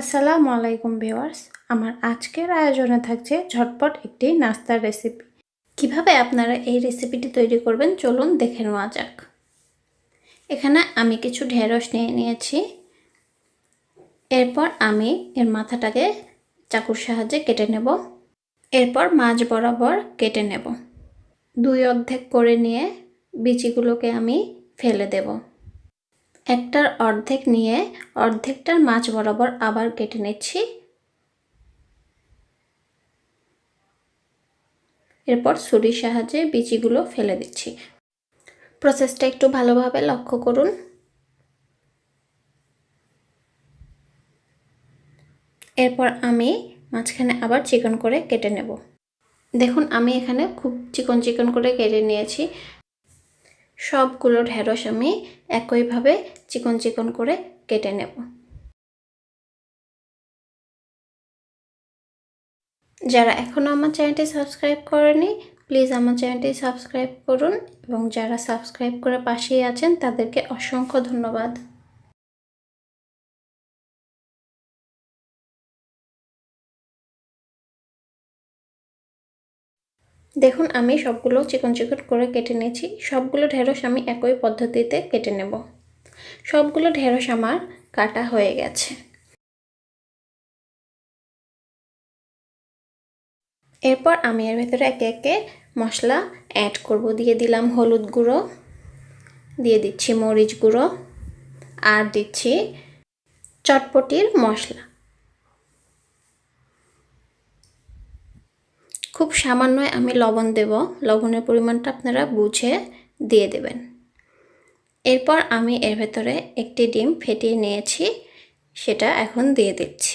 আসসালামু আলাইকুম ভিওয়ার্স আমার আজকের আয়োজনে থাকছে ঝটপট একটি নাস্তার রেসিপি। কীভাবে আপনারা এই রেসিপিটি তৈরি করবেন চলুন দেখে নেওয়া যাক। এখানে আমি কিছু ঢেঁড়স নিয়ে নিয়েছি। এরপর আমি এর মাথাটাকে চাকুর সাহায্যে কেটে নেব। এরপর মাছ বরাবর কেটে নেব। দুই অর্ধেক করে নিয়ে বিচিগুলোকে আমি ফেলে দেবো। একটার অর্ধেক নিয়ে অর্ধেকটার মাছ বরাবর আবার কেটে নিচ্ছি। এরপর ছুরির সাহায্যে বিচিগুলো ফেলে দিচ্ছি। প্রসেসটা একটু ভালোভাবে লক্ষ্য করুন। এরপর আমি মাঝখানে আবার চিকন করে কেটে নেব। দেখুন, আমি এখানে খুব চিকন চিকন করে কেটে নিয়েছি। সবগুলো ঢেঁড়স আমি একইভাবে চিকন চিকন করে কেটে নেব। যারা এখনও আমার চ্যানেলটি সাবস্ক্রাইব করেনি, প্লিজ আমার চ্যানেলটি সাবস্ক্রাইব করুন এবং যারা সাবস্ক্রাইব করে পাশেই আছেন তাদেরকে অসংখ্য ধন্যবাদ। দেখুন, আমি সবগুলো চিকন চিকন করে কেটে নিয়েছি। সবগুলো ঢেঁড়স আমি একই পদ্ধতিতে কেটে নেব। সবগুলো ঢেঁড়স আমার কাটা হয়ে গেছে। এরপর আমি এর ভেতরে একে একে মশলা অ্যাড করব। দিয়ে দিলাম হলুদ গুঁড়ো, দিয়ে দিচ্ছি মরিচ গুঁড়ো, আর দিচ্ছি চটপটির মশলা। খুব সামান্যই আমি লবণ দেব। লবণের পরিমাণটা আপনারা বুঝে দিয়ে দেবেন। এরপর আমি এর ভেতরে একটি ডিম ফেটিয়ে নিয়েছি, সেটা এখন দিয়ে দিচ্ছি।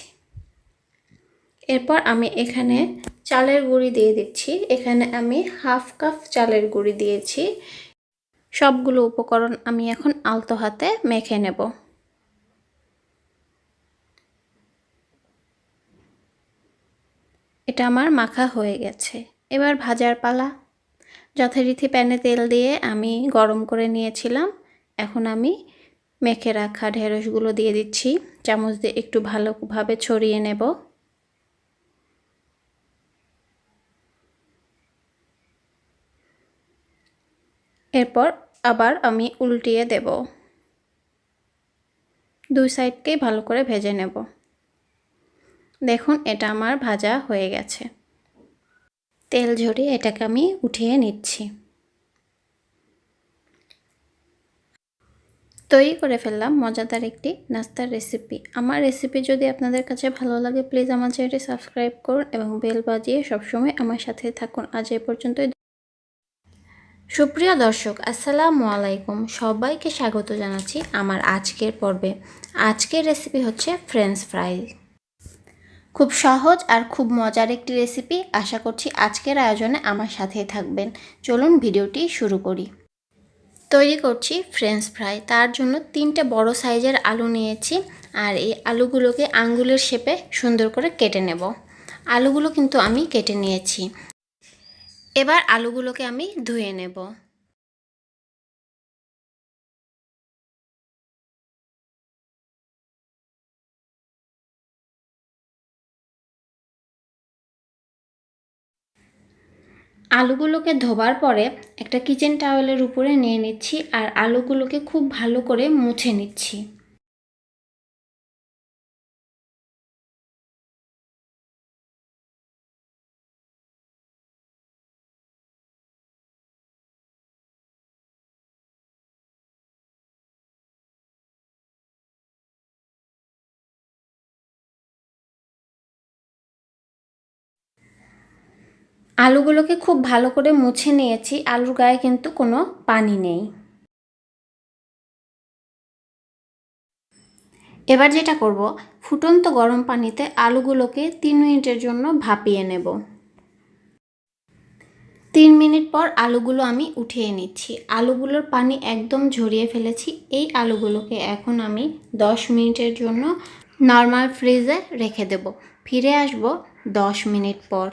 এরপর আমি এখানে চালের গুঁড়ি দিয়ে দিচ্ছি। এখানে আমি হাফ কাপ চালের গুঁড়ি দিয়েছি। সবগুলো উপকরণ আমি এখন আলতো হাতে মেখে নেব। এটা আমার মাখা হয়ে গেছে। এবার ভাজার পালা। যথারীতি প্যানে তেল দিয়ে আমি গরম করে নিয়েছিলাম। এখন আমি মেখে রাখা ঢেঁড়সগুলো দিয়ে দিচ্ছি। চামচ দিয়ে একটু ভালোভাবে ছড়িয়ে নেব। এরপর আবার আমি উল্টিয়ে দেব। দুই সাইডকেই ভালো করে ভেজে নেব। দেখুন, এটা আমার ভাজা হয়ে গেছে। তেল ঝরিয়ে এটাকে আমি উঠিয়ে নিচ্ছি। তৈরি করে ফেললাম মজাদার একটি নাস্তার রেসিপি আমার রেসিপি যদি আপনাদের কাছে ভালো লাগে প্লিজ আমার চ্যানেলটি সাবস্ক্রাইব করুন এবং বেল বাজিয়ে সবসময় আমার সাথে থাকুন। আজ এ পর্যন্ত সুপ্রিয় দর্শক, আসসালামু আলাইকুম। সবাইকে স্বাগত জানাচ্ছি আমার আজকের পর্বে। আজকের রেসিপি হচ্ছে ফ্রেঞ্চ ফ্রাই খুব সহজ আর খুব মজার একটি রেসিপি আশা করছি আজকের আয়োজনে আমার সাথেই থাকবেন। চলুন ভিডিওটি শুরু করি। তৈরি করছি ফ্রেঞ্চ ফ্রাই তার জন্য তিনটে বড় সাইজের আলু নিয়েছি আর এই আলুগুলোকে আঙ্গুলের শেপে সুন্দর করে কেটে নেব। আলুগুলো কিন্তু আমি কেটে নিয়েছি। এবার আলুগুলোকে আমি ধুয়ে নেব। আলুগুলোকে ধোবার পরে একটা কিচেন টাওয়েলের উপরে নিয়ে নিচ্ছি আর আলুগুলোকে খুব ভালো করে মুছে নিচ্ছি। আলুগুলোকে খুব ভালো করে মুছে নিয়েছি। আলুর গায়ে কিন্তু কোনো পানি নেই। এবার যেটা করব, ফুটন্ত গরম পানিতে আলুগুলোকে তিন মিনিটের জন্য ভাপিয়ে নেব। তিন মিনিট পর আলুগুলো আমি উঠিয়ে নিচ্ছি। আলুগুলোর পানি একদম ঝরিয়ে ফেলেছি। এই আলুগুলোকে এখন আমি দশ মিনিটের জন্য নর্মাল ফ্রিজে রেখে দেব। ফিরে আসব দশ মিনিট পর।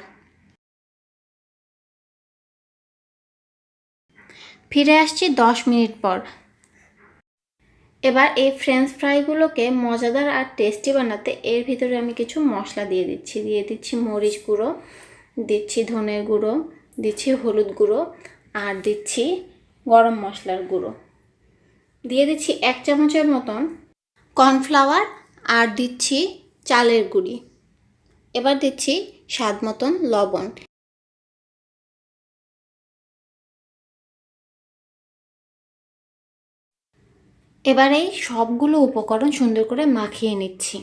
ফিরে আসছি দশ মিনিট পর। এবার এই ফ্রেঞ্চ ফ্রাইগুলোকে মজাদার আর টেস্টি বানাতে এর ভিতরে আমি কিছু মশলা দিয়ে দিচ্ছি। দিয়ে দিচ্ছি মরিচ গুঁড়ো, দিচ্ছি ধনের গুঁড়ো, দিচ্ছি হলুদ গুঁড়ো আর দিচ্ছি গরম মশলার গুঁড়ো। দিয়ে দিচ্ছি এক চামচের মতন কর্নফ্লাওয়ার আর দিচ্ছি চালের গুঁড়ি। এবার দিচ্ছি স্বাদ মতন লবণ। এবার এই সবগুলো উপকরণ সুন্দর করে মাখিয়ে নিচ্ছি।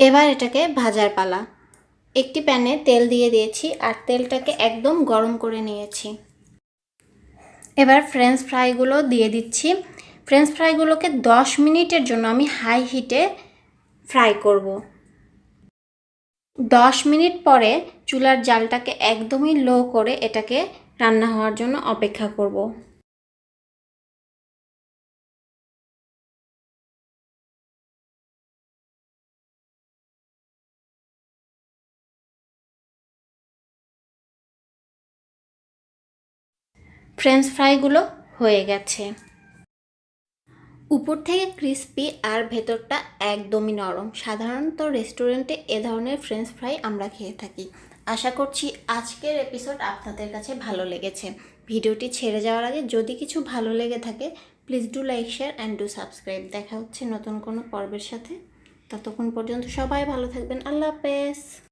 এবার এটাকে ভাজার পালা। একটি প্যানে তেল দিয়ে দিয়েছি আর তেলটাকে একদম গরম করে নিয়েছি। এবার ফ্রেঞ্চ ফ্রাইগুলো দিয়ে দিচ্ছি। ফ্রেঞ্চ ফ্রাইগুলোকে দশ মিনিটের জন্য আমি হাই হিটে ফ্রাই করব। দশ মিনিট পরে চুলার জালটাকে একদমই লো করে এটাকে রান্না হওয়ার জন্য অপেক্ষা করব। ফ্রেঞ্চ ফ্রাইগুলো হয়ে গেছে। উপর থেকে ক্রিস্পি আর ভেতরটা একদমই নরম। সাধারণত রেস্টুরেন্টে এ ধরনের ফ্রেঞ্চ ফ্রাই আমরা খেয়ে থাকি। আশা করছি আজকের এপিসোড আপনাদের কাছে ভালো লেগেছে। ভিডিওটি ছেড়ে যাওয়ার আগে যদি কিছু ভালো লেগে থাকে please do like share and do subscribe দেখা হচ্ছে নতুন কোনো পর্বের সাথে। ততক্ষণ পর্যন্ত সবাই ভালো থাকবেন। আল্লাহ হাফেজ।